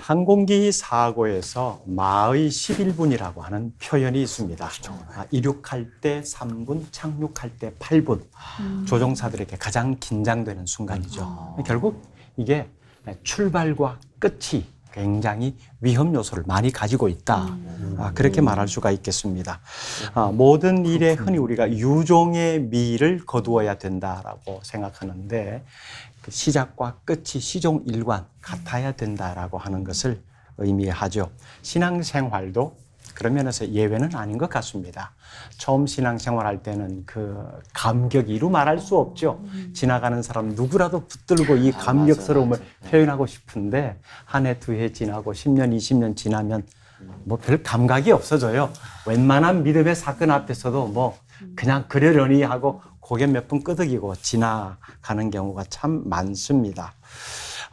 항공기 사고에서 마의 11분이라고 하는 표현이 있습니다. 아, 이륙할 때 3분, 착륙할 때 8분. 조종사들에게 가장 긴장되는 순간이죠. 결국 이게 출발과 끝이 굉장히 위험 요소를 많이 가지고 있다. 아, 그렇게 말할 수가 있겠습니다. 아, 모든 일에 흔히 우리가 유종의 미를 거두어야 된다라고 생각하는데 그 시작과 끝이 시종 일관 같아야 된다라고 하는 것을 의미하죠. 신앙생활도 그런 면에서 예외는 아닌 것 같습니다. 처음 신앙생활 할 때는 그 감격이 이루 말할 수 없죠. 지나가는 사람 누구라도 붙들고 이 감격스러움을 표현하고 싶은데 한 해, 두 해 지나고 10년, 20년 지나면 뭐 별 감각이 없어져요. 웬만한 믿음의 사건 앞에서도 뭐 그냥 그러려니 하고 고개 몇번 끄덕이고 지나가는 경우가 참 많습니다.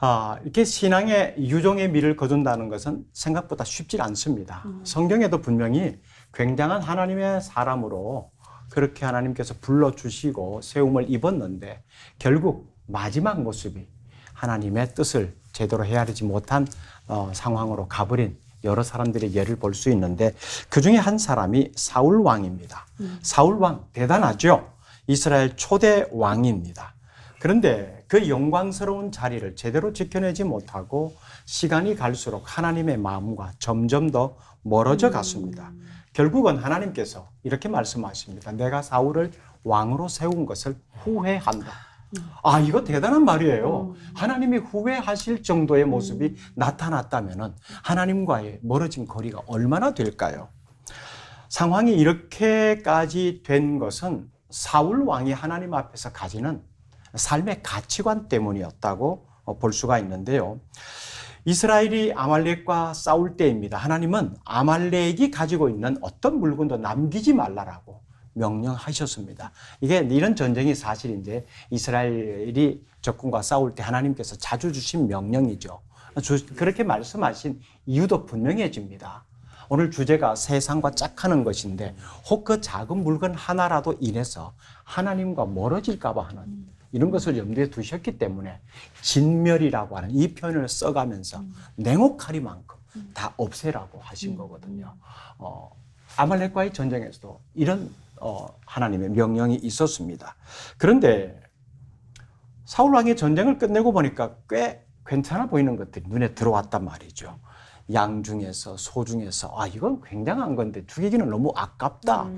아, 이렇게 신앙의 유종의 미를 거둔다는 것은 생각보다 쉽지 않습니다. 성경에도 분명히 굉장한 하나님의 사람으로 그렇게 하나님께서 불러주시고 세움을 입었는데 결국 마지막 모습이 하나님의 뜻을 제대로 헤아리지 못한 어, 상황으로 가버린 여러 사람들의 예를 볼 수 있는데 그 중에 한 사람이 사울 왕입니다. 사울 왕 대단하죠. 이스라엘 초대 왕입니다. 그런데 그 영광스러운 자리를 제대로 지켜내지 못하고 시간이 갈수록 하나님의 마음과 점점 더 멀어져 갔습니다. 결국은 하나님께서 이렇게 말씀하십니다. 내가 사울을 왕으로 세운 것을 후회한다. 아, 이거 대단한 말이에요. 하나님이 후회하실 정도의 모습이 나타났다면 하나님과의 멀어진 거리가 얼마나 될까요? 상황이 이렇게까지 된 것은 사울 왕이 하나님 앞에서 가지는 삶의 가치관 때문이었다고 볼 수가 있는데요. 이스라엘이 아말렉과 싸울 때입니다. 하나님은 아말렉이 가지고 있는 어떤 물건도 남기지 말라라고 명령하셨습니다. 이게 이런 전쟁이 사실 이제 이스라엘이 적군과 싸울 때 하나님께서 자주 주신 명령이죠. 주- 그렇게 말씀하신 이유도 분명해집니다. 오늘 주제가 세상과 짝하는 것인데 혹 그 작은 물건 하나라도 인해서 하나님과 멀어질까봐 하는 이런 것을 염두에 두셨기 때문에 진멸이라고 하는 이 표현을 써가면서 냉혹하리만큼 다 없애라고 하신 거거든요. 어, 아말렉과의 전쟁에서도 이런 어, 하나님의 명령이 있었습니다. 그런데 사울 왕이 전쟁을 끝내고 보니까 꽤 괜찮아 보이는 것들이 눈에 들어왔단 말이죠. 양 중에서 소 중에서 아 이건 굉장한 건데 죽이기는 너무 아깝다.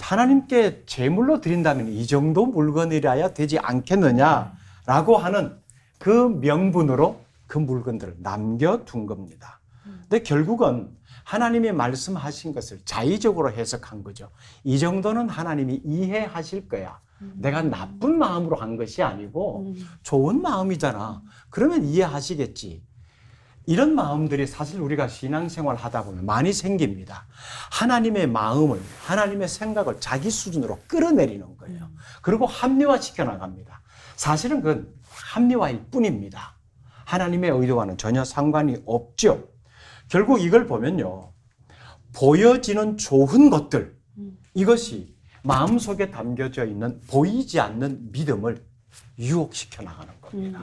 하나님께 제물로 드린다면 이 정도 물건이라야 되지 않겠느냐라고 하는 그 명분으로 그 물건들을 남겨둔 겁니다. 근데 결국은 하나님이 말씀하신 것을 자의적으로 해석한 거죠. 이 정도는 하나님이 이해하실 거야. 내가 나쁜 마음으로 한 것이 아니고 좋은 마음이잖아. 그러면 이해하시겠지. 이런 마음들이 사실 우리가 신앙생활 하다 보면 많이 생깁니다. 하나님의 마음을, 하나님의 생각을 자기 수준으로 끌어내리는 거예요. 그리고 합리화시켜 나갑니다. 사실은 그건 합리화일 뿐입니다. 하나님의 의도와는 전혀 상관이 없죠. 결국 이걸 보면요. 보여지는 좋은 것들, 이것이 마음속에 담겨져 있는 보이지 않는 믿음을 유혹시켜 나가는 겁니다.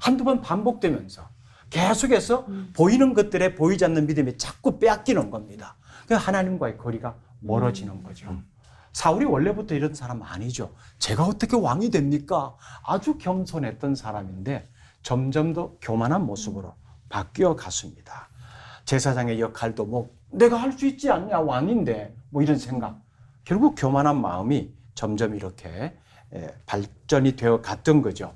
한두 번 반복되면서 계속해서 보이는 것들에 보이지 않는 믿음이 자꾸 빼앗기는 겁니다. 그 하나님과의 거리가 멀어지는 거죠. 사울이 원래부터 이런 사람 아니죠. 제가 어떻게 왕이 됩니까? 아주 겸손했던 사람인데 점점 더 교만한 모습으로 바뀌어 갔습니다. 제사장의 역할도 뭐 내가 할 수 있지 않냐 왕인데 뭐 이런 생각. 결국 교만한 마음이 점점 이렇게 에, 발전이 되어 갔던 거죠.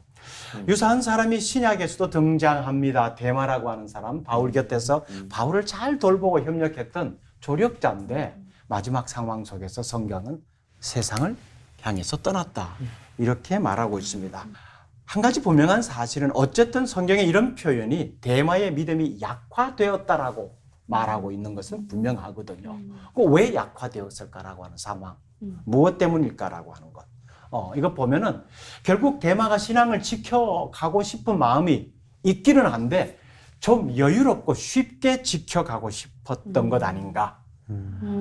유사한 사람이 신약에서도 등장합니다. 대마라고 하는 사람, 바울 곁에서 바울을 잘 돌보고 협력했던 조력자인데 마지막 상황 속에서 성경은 세상을 향해서 떠났다. 이렇게 말하고 있습니다. 한 가지 분명한 사실은 어쨌든 성경에 이런 표현이 대마의 믿음이 약화되었다라고 말하고 있는 것은 분명하거든요. 그왜 약화되었을까라고 하는 상황, 무엇 때문일까라고 하는 것. 어, 이거 보면은 결국 대마가 신앙을 지켜가고 싶은 마음이 있기는 한데 좀 여유롭고 쉽게 지켜가고 싶었던 것 아닌가.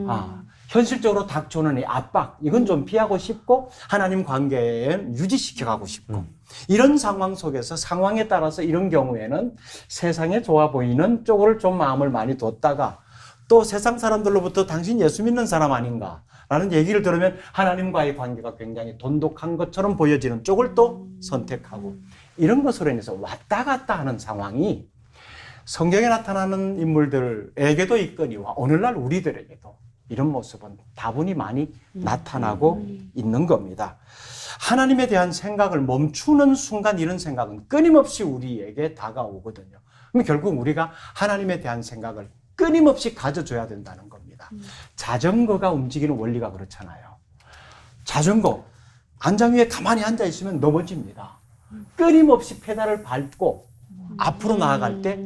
아, 현실적으로 닥쳐오는 이 압박, 이건 좀 피하고 싶고 하나님 관계에 유지시켜 가고 싶고 이런 상황 속에서 상황에 따라서 이런 경우에는 세상에 좋아 보이는 쪽을 좀 마음을 많이 뒀다가 또 세상 사람들로부터 당신 예수 믿는 사람 아닌가? 라는 얘기를 들으면 하나님과의 관계가 굉장히 돈독한 것처럼 보여지는 쪽을 또 선택하고 이런 것으로 인해서 왔다 갔다 하는 상황이 성경에 나타나는 인물들에게도 있거니와 오늘날 우리들에게도 이런 모습은 다분히 많이 나타나고 있는 겁니다. 하나님에 대한 생각을 멈추는 순간 이런 생각은 끊임없이 우리에게 다가오거든요. 그럼 결국 우리가 하나님에 대한 생각을 끊임없이 가져줘야 된다는 겁니다. 자전거가 움직이는 원리가 그렇잖아요. 자전거 안장 위에 가만히 앉아 있으면 넘어집니다. 끊임없이 페달을 밟고 앞으로 나아갈 때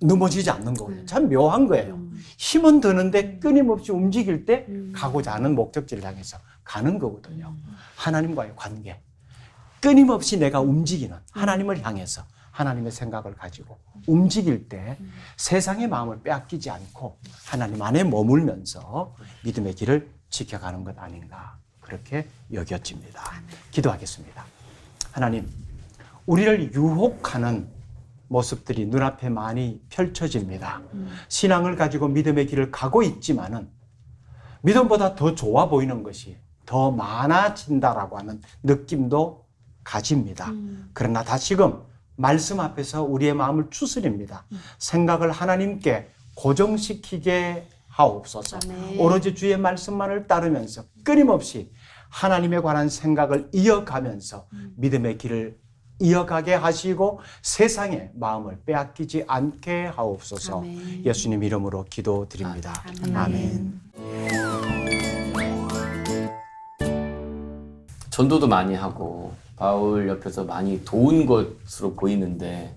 넘어지지 않는 거거든요. 참 묘한 거예요. 힘은 드는데 끊임없이 움직일 때 가고자 하는 목적지를 향해서 가는 거거든요. 하나님과의 관계. 끊임없이 내가 움직이는 하나님을 향해서 하나님의 생각을 가지고 움직일 때 세상의 마음을 빼앗기지 않고 하나님 안에 머물면서 믿음의 길을 지켜가는 것 아닌가 그렇게 여겨집니다. 기도하겠습니다. 하나님, 우리를 유혹하는 모습들이 눈앞에 많이 펼쳐집니다. 신앙을 가지고 믿음의 길을 가고 있지만은 믿음보다 더 좋아 보이는 것이 더 많아진다라고 하는 느낌도 가집니다. 그러나 다시금 말씀 앞에서 우리의 마음을 추스립니다. 생각을 하나님께 고정시키게 하옵소서. 아멘. 오로지 주의 말씀만을 따르면서 끊임없이 하나님에 관한 생각을 이어가면서 믿음의 길을 이어가게 하시고 세상의 마음을 빼앗기지 않게 하옵소서. 아멘. 예수님 이름으로 기도드립니다. 아멘. 아멘. 전도도 많이 하고 바울 옆에서 많이 도운 것으로 보이는데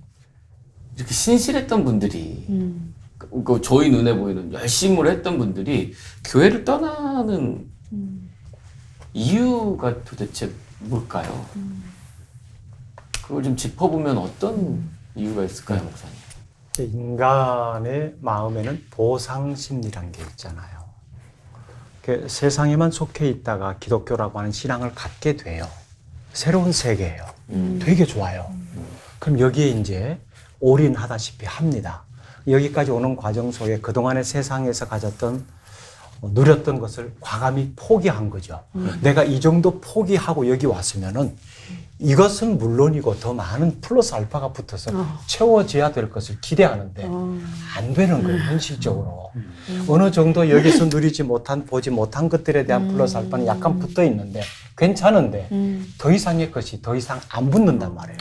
이렇게 신실했던 분들이 음. 그- 그 저희 눈에 보이는 열심을 했던 분들이 교회를 떠나는 음. 이유가 도대체 뭘까요? 그걸 좀 짚어보면 어떤 이유가 있을까요, 목사님? 인간의 마음에는 보상 심리란 게 있잖아요. 그 세상에만 속해 있다가 기독교라고 하는 신앙을 갖게 돼요. 새로운 세계예요. 되게 좋아요. 그럼 여기에 이제 올인하다시피 합니다. 여기까지 오는 과정 속에 그동안의 세상에서 가졌던 어, 누렸던 것을 과감히 포기한 거죠. 내가 이 정도 포기하고 여기 왔으면은 이것은 물론이고 더 많은 플러스 알파가 붙어서 어. 채워져야 될 것을 기대하는데 어. 안 되는 거예요, 현실적으로. 어느 정도 여기서 누리지 못한, 보지 못한 것들에 대한 플러스 알파는 약간 붙어 있는데 괜찮은데 음. 더 이상의 것이 더 이상 안 붙는단 말이에요.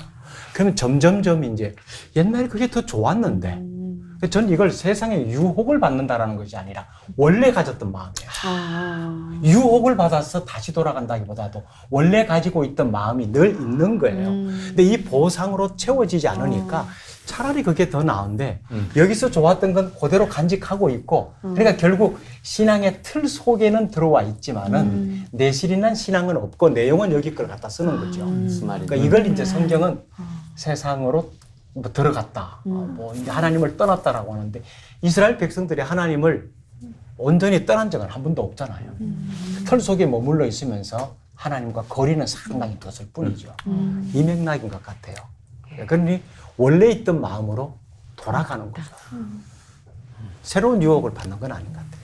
그러면 점점점 이제 옛날에 그게 더 좋았는데 음. 전 이걸 세상에 유혹을 받는다라는 것이 아니라 원래 가졌던 마음이에요. 아. 유혹을 받아서 다시 돌아간다기보다도 원래 가지고 있던 마음이 늘 있는 거예요. 음. 근데 이 보상으로 채워지지 않으니까 차라리 그게 더 나은데 음. 여기서 좋았던 건 그대로 간직하고 있고 그러니까 결국 신앙의 틀 속에는 들어와 있지만은 음. 내실이난 신앙은 없고 내용은 여기 걸 갖다 쓰는 거죠. 말인지. 그러니까 이걸 이제 성경은 세상으로 뭐 들어갔다, 음. 어, 뭐 이제 하나님을 떠났다라고 하는데 이스라엘 백성들이 하나님을 온전히 떠난 적은 한 번도 없잖아요. 음. 틀 속에 머물러 있으면서 하나님과 거리는 상당히 뒀을 뿐이죠. 음. 이 맥락인 것 같아요. 그러니 원래 있던 마음으로 돌아가는 거죠. 새로운 유혹을 받는 건 아닌 것 같아요.